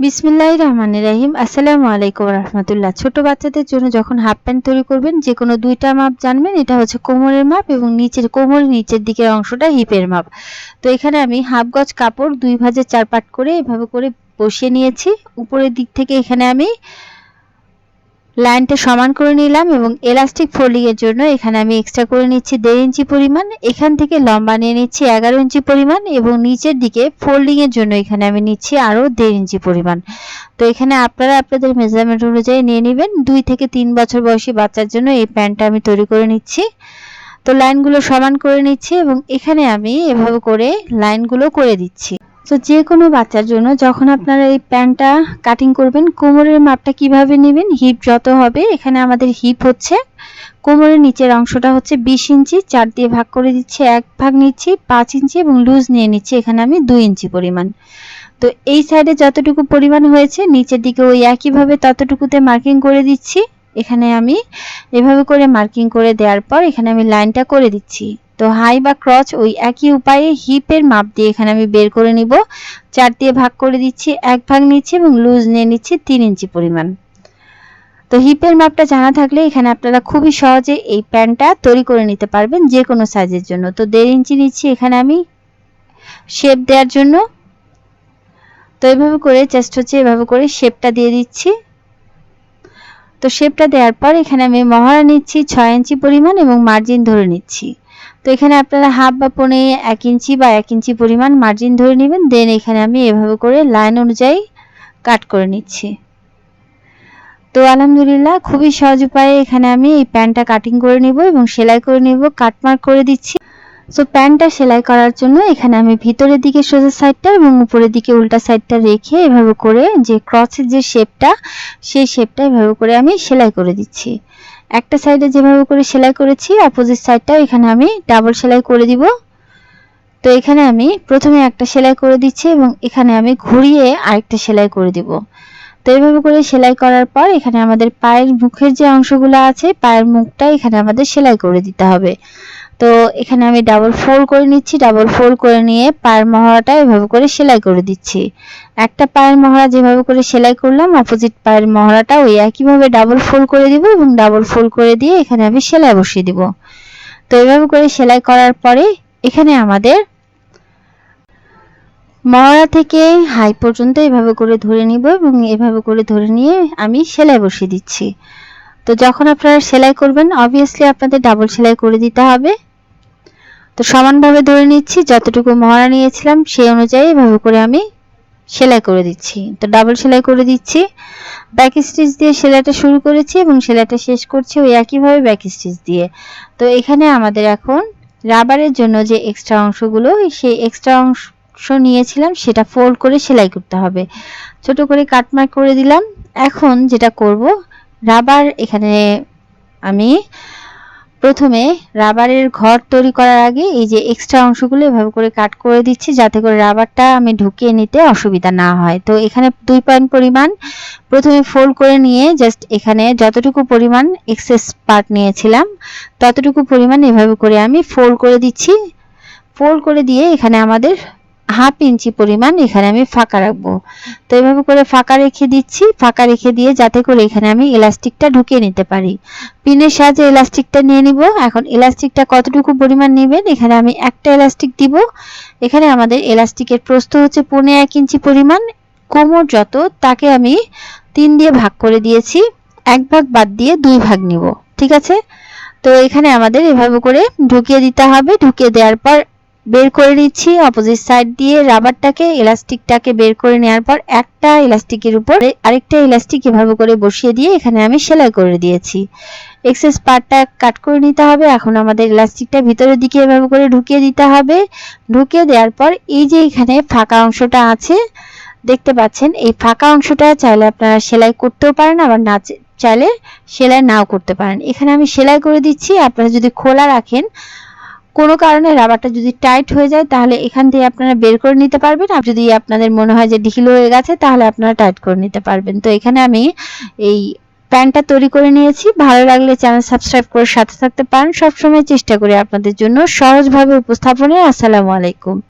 বিসমিল্লাহ রহমান রাহিম। আসসালামু আলাইকুম রহমতুল্লাহ। ছোট বাচ্চাদের জন্য যখন হাফ প্যান্ট তৈরি করবেন যে কোনো দুইটা মাপ জানবেন। এটা হচ্ছে কোমরের মাপ এবং নিচের কোমরের নিচের দিকের অংশটা হিপের মাপ। তো এখানে আমি হাফ গজ কাপড় দুই ভাজে চার পাট করে এভাবে করে বসিয়ে নিয়েছি। উপরের দিক থেকে এখানে আমি লাইনটা সমান করে নিলাম এবং এলাস্টিক ফোল্ডিং এর জন্য এখানে আমি এক্সট্রা করে নিচ্ছি দেড় ইঞ্চি পরিমাণ, এখান থেকে লম্বা নিয়ে নিচ্ছি এগারো ইঞ্চি পরিমাণ এবং নিচের দিকে ফোল্ডিং এর জন্য এখানে আমি নিচ্ছি আরও দেড় ইঞ্চি পরিমাণ। তো এখানে আপনারা আপনাদের মেজারমেন্ট অনুযায়ী নিয়ে নেবেন। দুই থেকে তিন বছর বয়সী বাচ্চার জন্য এই প্যান্টটা আমি তৈরি করে নিচ্ছি। তো লাইনগুলো সমান করে নিচ্ছি এবং এখানে আমি এভাবে করে লাইনগুলো করে দিচ্ছি। তো যে কোনো বাচ্চার জন্য যখন আপনারা এই প্যান্টটা কাটিং করবেন, কোমরের মাপটা কীভাবে নেবেন? হিপ যত হবে, এখানে আমাদের হিপ হচ্ছে। কোমরের নিচের অংশটা হচ্ছে বিশ ইঞ্চি, চার দিয়ে ভাগ করে দিচ্ছি, এক ভাগ নিচ্ছি, পাঁচ ইঞ্চি এবং লুজ নিয়ে নিচ্ছি, এখানে আমি দুই ইঞ্চি পরিমাণ। তো এই সাইডে যতটুকু পরিমাণ হয়েছে, নিচের দিকে ওই একইভাবে ততটুকুতে মার্কিং করে দিচ্ছি। এখানে আমি এভাবে করে মার্কিং করে দেওয়ার পর, এখানে আমি লাইনটা করে দিচ্ছি। তো হাই বা ক্রচ ওই একই উপায়ে হিপের মাপ দিয়ে এখানে আমি বের করে নিব। চার দিয়ে ভাগ করে দিচ্ছি, এক ভাগ নিচ্ছি এবং লুজ নিয়ে নিচ্ছি তিন ইঞ্চি পরিমাণ। তো হিপের মাপটা জানা থাকলে এখানে আপনারা খুবই সহজে এই প্যান্টটা তৈরি করে নিতে পারবেন যে কোনো সাইজের জন্য। তো দেড় ইঞ্চি নিচ্ছি এখানে আমি শেপ দেওয়ার জন্য। তো এভাবে করে চেস্ট হচ্ছে এভাবে করে শেপটা দিয়ে দিচ্ছি। তো শেপটা দেওয়ার পর এখানে আমি মহড়া নিচ্ছি ছয় ইঞ্চি পরিমাণ এবং মার্জিন ধরে নিচ্ছি। তো এখানে আপনারা হাফ বা পনে এক ইঞ্চি বা এক ইঞ্চি পরিমাণ মার্জিন ধরে নেবেন দেন এখানে আমি এভাবে করে লাইন অনুযায়ী কাট করে নিচ্ছি। তো আলহামদুলিল্লাহ, খুবই সহজ উপায়ে এখানে আমি এই প্যান্টটা কাটিং করে নিব এবং সেলাই করে নিব কাটমার্ক করে দিচ্ছি। সো প্যান্টটা সেলাই করার জন্য এখানে আমি ভিতরের দিকে সোজা সাইডটা এবং উপরের দিকে উল্টা সাইডটা রেখে এভাবে করে যে ক্রসের যে শেপটা সেই শেপটা এভাবে করে আমি সেলাই করে দিচ্ছি। একটা সাইডে যেভাবে করে সেলাই করেছি অপোজিট সাইডটাও এখানে আমি ডাবল সেলাই করে দিব। তো এখানে আমি প্রথমে একটা সেলাই করে দিচ্ছি এবং এখানে আমি ঘুরিয়ে আরেকটা সেলাই করে দিব। তো এইভাবে করে সেলাই করার পর এখানে আমাদের পায়ের মুখের যে অংশগুলো আছে, পায়ের মুখটা এখানে আমাদের সেলাই করে দিতে হবে। তো এখানে আমি ডাবল ফোল্ড করে নিচ্ছি ডাবল ফোল্ড করে নিয়ে পায়ের মহড়াটা এভাবে করে সেলাই করে দিচ্ছি। একটা পায়ের মহড়া যেভাবে করে সেলাই করলাম অপোজিট পায়ের মহড়াটা ওই একইভাবে ডাবল ফোল্ড করে দিব এবং ডাবল ফোল্ড করে দিয়ে এখানে আমি সেলাই বসিয়ে দিব। তো এভাবে করে সেলাই করার পরে এখানে আমাদের মহড়া থেকে হাই পর্যন্ত এভাবে করে ধরে নিব এবং এভাবে করে ধরে নিয়ে আমি সেলাই বসিয়ে দিচ্ছি। তো যখন আপনারা সেলাই করবেন অবভিয়াসলি আপনাদের ডাবল সেলাই করে দিতে হবে। তো সমানভাবে ধরে নিচ্ছি, যতটুকু মহড়া নিয়েছিলাম সেই অনুযায়ী এভাবে করে আমি সেলাই করে দিচ্ছি। তো ডাবল সেলাই করে দিচ্ছি। ব্যাক স্টিচ দিয়ে সেলাইটা শুরু করেছি এবং সেলাইটা শেষ করছি ওই একইভাবে ব্যাক স্টিচ দিয়ে। তো এখানে আমাদের এখন রাবারের জন্য যে এক্সট্রা অংশগুলো, সেই এক্সট্রা অংশ নিয়েছিলাম, সেটা ফোল্ড করে সেলাই করতে হবে। ছোট করে কাটমার্ক করে দিলাম। এখন যেটা করব, রাবার এখানে আমি প্রথমে রাবারের ঘর তৈরি করার আগে এই যে এক্সট্রা অংশগুলো এভাবে করে কাট করে দিচ্ছি যাতে করে রাবারটা আমি ঢুকিয়ে নিতে অসুবিধা না হয়। তো এখানে দুই পয়েন্ট পরিমাণ প্রথমে ফোল্ড করে নিয়ে জাস্ট এখানে যতটুকু পরিমাণ এক্সেস পার্ট নিয়েছিলাম, ততটুকু পরিমাণ এভাবে করে আমি ফোল্ড করে দিচ্ছি। ফোল্ড করে দিয়ে এখানে আমাদের হাফ ইঞ্চি পরিমাণ এখানে আমি ফাঁকা রাখব। তো এভাবে করে ফাঁকা রেখে দিচ্ছি, ফাঁকা রেখে দিয়ে যাতে করে এখানে আমি ইলাস্টিকটা ঢুকিয়ে নিতে পারি। পিনের সাহায্যে ইলাস্টিকটা নিয়ে নিব। এখন ইলাস্টিকটা কতটুকু পরিমাণ নেবেন? এখানে আমি একটা ইলাস্টিক দিব। এখানে আমাদের ইলাস্টিকের প্রস্থ হচ্ছে পৌনে এক ইঞ্চি পরিমাণ। কোমর যত, তাকে আমি তিন দিয়ে ভাগ করে দিয়েছি। এক ভাগ বাদ দিয়ে দুই ভাগ নিব। ঠিক আছে? তো এখানে আমাদের এভাবে করে ঢুকিয়ে দিতে হবে। ঢুকিয়ে দেওয়ার পর বের করে নিচ্ছি অপোজিট সাইড দিয়ে। রাবারটাকে ইলাস্টিকটাকে বের করে নেওয়ার পর একটা ইলাস্টিকের উপর আরেকটা ইলাস্টিক এভাবে করে বসিয়ে দিয়ে এখানে আমি সেলাই করে দিয়েছি। এক্সেস পার্টটা কাট করে নিতে হবে। এখন আমাদের ইলাস্টিকটা ভিতরের দিকে এভাবে করে ঢুকিয়ে দিতে হবে। ঢুকিয়ে দেওয়ার পর এই যে এখানে ফাঁকা অংশটা আছে, দেখতে পাচ্ছেন, এই ফাঁকা অংশটা চাইলে আপনারা সেলাই করতেও পারেন, আবার না চাইলে সেলাই নাও করতে পারেন। এখানে আমি সেলাই করে দিচ্ছি। আপনারা যদি খোলা রাখেন কোনো কারণে রাবারটা যদি টাইট হয়ে যায়, তাহলে এখান থেকে আপনারা বের করে নিতে পারবেন। আর যদি আপনাদের মনে হয় যে ঢিল হয়ে গেছে, তাহলে আপনারা টাইট করে নিতে পারবেন। তো এখানে আমি এই প্যান্টটা তৈরি করে নিয়েছি। ভালো লাগলে চ্যানেল সাবস্ক্রাইব করে সাথে থাকতে পারেন। সবসময় চেষ্টা করি আপনাদের জন্য সহজভাবে উপস্থাপনে আসসালামু আলাইকুম।